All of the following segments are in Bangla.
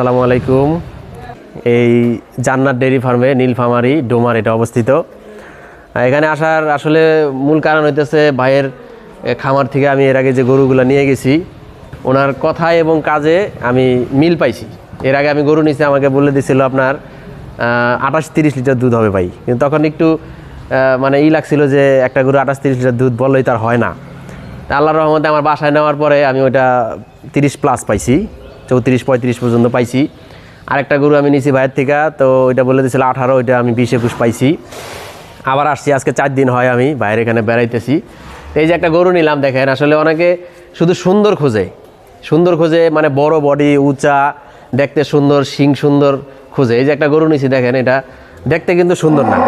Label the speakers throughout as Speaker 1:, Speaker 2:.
Speaker 1: আসসালামু আলাইকুম। এই জান্নাত ডেয়ারি ফার্মে নীলফামারি ডোমার এটা অবস্থিত। এখানে আসার আসলে মূল কারণ হইতেছে ভাইয়ের খামার থেকে আমি এর আগে যে গরুগুলো নিয়ে গেছি, ওনার কথায় এবং কাজে আমি মিল পাইছি। এর আগে আমি গরু নিছি আমাকে বলে দিছিল আপনার আঠাশ তিরিশ লিটার দুধ হবে ভাই। কিন্তু তখন একটু মানে ই লাগছিল যে একটা গরু আঠাশ তিরিশ লিটার দুধ বললেই তার হয় না। আল্লাহর রহমতে আমার বাসায় নেওয়ার পরে আমি ওইটা তিরিশ প্লাস পাইছি। চৌত্রিশ, পঁয়ত্রিশ পর্যন্ত পাইছি। আরেকটা গরু আমি নিয়েছি ভাইয়ের থেকে, তো ওইটা বলে দিয়েছিল আঠারো, ওইটা আমি বিশ একুশ পাইছি। আবার আসছি, আজকে চার দিন হয় আমি বাইরে এখানে বেড়াইতেছি। এই যে একটা গরু নিলাম, দেখেন, আসলে অনেকে শুধু সুন্দর খোঁজে। সুন্দর খোঁজে মানে বড় বডি উঁচা, দেখতে সুন্দর, শিং সুন্দর খোঁজে। এই যে একটা গরু নিছি, দেখেন, এটা দেখতে কিন্তু সুন্দর না।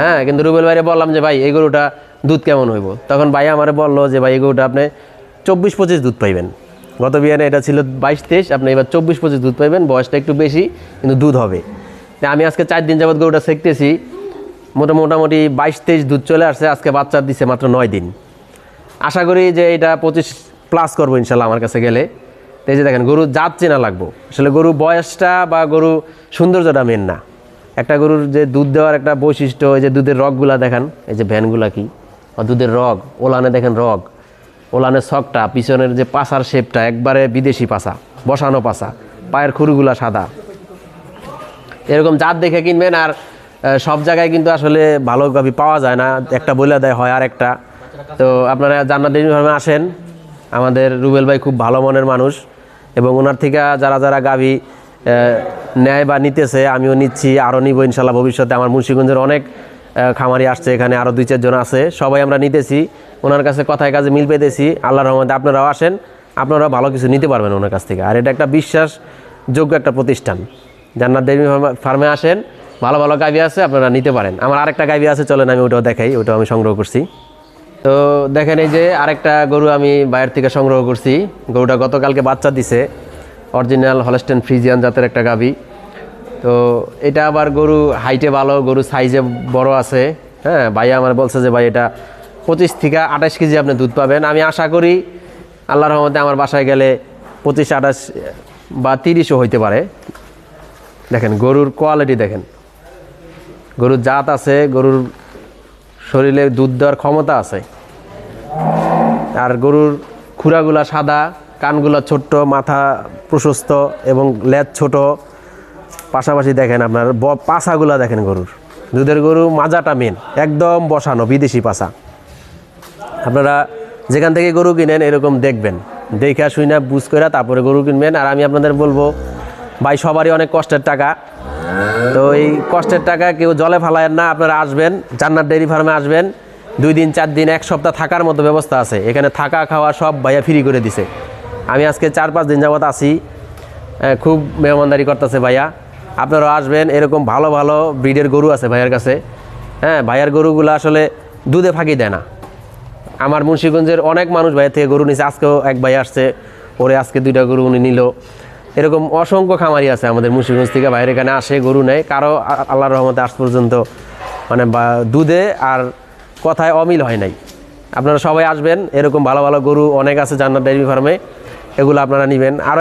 Speaker 1: হ্যাঁ কিন্তু রুবেল ভাইরে বললাম যে, ভাই, এই গরুটা দুধ কেমন হইব? তখন ভাই আমারে বলল যে, ভাই, এই গরুটা আপনি চব্বিশ, পঁচিশ দুধ পাইবেন। গত বিয়ানে এটা ছিল বাইশ তেইশ, আপনি এবার চব্বিশ পঁচিশ দুধ পাইবেন, বয়সটা একটু বেশি, কিন্তু দুধ হবে। আমি আজকে চার দিন যাবত গরুটা শিখতেছি মোটা মোটামুটি বাইশ তেইশ দুধ চলে আসছে, আজকে বাচ্চা দিছে মাত্র নয় দিন। আশা করি যে এটা পঁচিশ প্লাস করব ইনশাল্লাহ আমার কাছে গেলে। এই যে দেখেন গরু জাত চেনা লাগবো। আসলে গরু বয়সটা বা গরু সৌন্দর্যটা মেন না। একটা গরুর যে দুধ দেওয়ার একটা বৈশিষ্ট্য, এই যে দুধের রগগুলা দেখেন, এই যে ভ্যানগুলা কি? দুধের রগ, ওলানে দেখেন রগ। ওলানের ছকটা, পিছনের যে পাসার শেপটা একবারে বিদেশি পাসা বসানো পাসা পায়ের খুরগুলা সাদা। এরকম জাত দেখে কিনবেন আর সব জায়গায় কিন্তু আসলে ভালো গাভি পাওয়া যায় না, একটা বলে দেয় হয় আর একটা তো আপনারা জান্নাত ফার্মে আসেন, আমাদের রুবেল ভাই খুব ভালো মনের মানুষ এবং ওনার থেকে যারা যারা গাভি নেয় বা নিতেছে, আমিও নিচ্ছি, আরও নিব ইনশাল্লাহ ভবিষ্যতে। আমার মুন্সিগঞ্জের অনেক খামারি আসছে এখানে আরও দুই চারজন আছে। সবাই আমরা নিতেছি। ওনার কাছে কথায় কাজে মিল পেতেছি। আল্লাহর রহমতে আপনারাও আসেন। আপনারাও ভালো কিছু নিতে পারবেন ওনার কাছ থেকে। আর এটা একটা বিশ্বাসযোগ্য একটা প্রতিষ্ঠান। ডেয়ারি ফার্মে- ফার্মে আসেন। ভালো ভালো গাভি আছে, আপনারা নিতে পারেন। আমার আরেকটা গাভি আছে, চলেন আমি ওটাও দেখাই, ওটাও আমি সংগ্রহ করছি। তো দেখেন এই যে আরেকটা গরু আমি বাইরের থেকে সংগ্রহ করছি। গরুটা গতকালকে বাচ্চা দিছে। অরিজিনাল হলস্টেন ফ্রিজিয়ান জাতের একটা গাভি। তো এটা আবার গরু হাইটে ভালো, গরু সাইজে বড় আছে। হ্যাঁ ভাই আমার বলছে যে, ভাই, এটা পঁচিশ থেকে আঠাশ কেজি আপনি দুধ পাবেন। আমি আশা করি আল্লাহর রহমতে আমার বাসায় গেলে পঁচিশ, আঠাশ বা তিরিশও হইতে পারে। দেখেন, গরুর কোয়ালিটি দেখেন। গরুর জাত আছে, গরুর শরীরে দুধ দেওয়ার ক্ষমতা আছে। আর গরুর খুরাগুলা সাদা, কানগুলা ছোট্ট, মাথা প্রশস্ত এবং লেজ ছোট। পাশাপাশি দেখেন আপনার পাছাগুলা দেখেন গরুর। দুধের গরু মাজাটা মেন একদম বসানো বিদেশি পাছা। আপনারা যেখান থেকে গরু কিনেন এরকম দেখবেন। দেখে শুই না বুঝ করে তারপরে গরু কিনবেন। আর আমি আপনাদের বলব ভাই সবারই অনেক কষ্টের টাকা। তো এই কষ্টের টাকা কেউ জলে ফালায় না আপনারা আসবেন জান্নাত ডেয়ারি ফার্মে আসবেন। দুই দিন চার দিন এক সপ্তাহ থাকার মতো ব্যবস্থা আছে। এখানে থাকা খাওয়া সব ভাইয়া ফ্রি করে দিছে। আমি আজকে চার পাঁচ দিন আছি। আহ, খুব মেহমানদারি করতেছে ভাইয়া। আপনারাও আসবেন, এরকম ভালো ভালো ব্রিডের গরু আছে ভাইয়ার কাছে। হ্যাঁ ভাইয়ার গরুগুলো আসলে দুধে ফাঁকি দেয় না। আমার মুন্সিগঞ্জের অনেক মানুষ ভাইয়ের থেকে গরু নিছে। আজকেও এক ভাই আসছে, ওরে আজকে দুইটা গরু উনি নিল। এরকম অসংখ্য খামারি আছে আমাদের মুন্সিগঞ্জ থেকে, বাইরে এখানে আসে, গরু নেয়। কারও আ- আল্লাহর রহমতে আজ পর্যন্ত মানে দুধে আর কথায় অমিল হয় নাই। আপনারা সবাই আসবেন, এরকম ভালো ভালো গরু অনেক আছে জান্নাত ডেয়ারি ফার্মে, এগুলো আপনারা নেবেন। আর